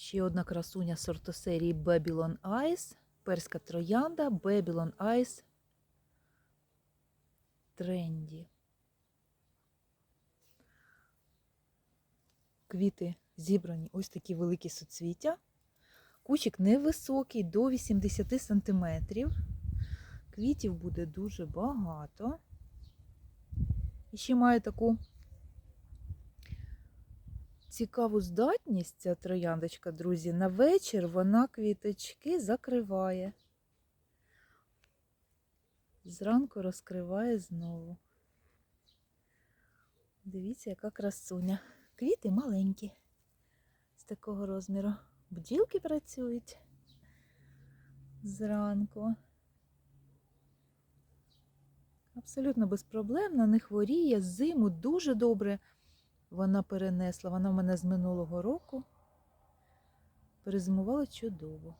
Ще одна красуня сортосерії Babylon Ice. Перська троянда Babylon Ice Тренді. Квіти зібрані ось такі великі суцвіття. Кущик невисокий до 80 см. Квітів буде дуже багато. І ще має таку цікаву здатність ця трояндочка, друзі. На вечір вона квіточки закриває. Зранку розкриває знову. Дивіться, яка красуня. Квіти маленькі, з такого розміру. Бджілки працюють зранку. Абсолютно безпроблемно, не хворіє. Зиму дуже добре вона перенесла. Вона в мене з минулого року. Перезимувала чудово.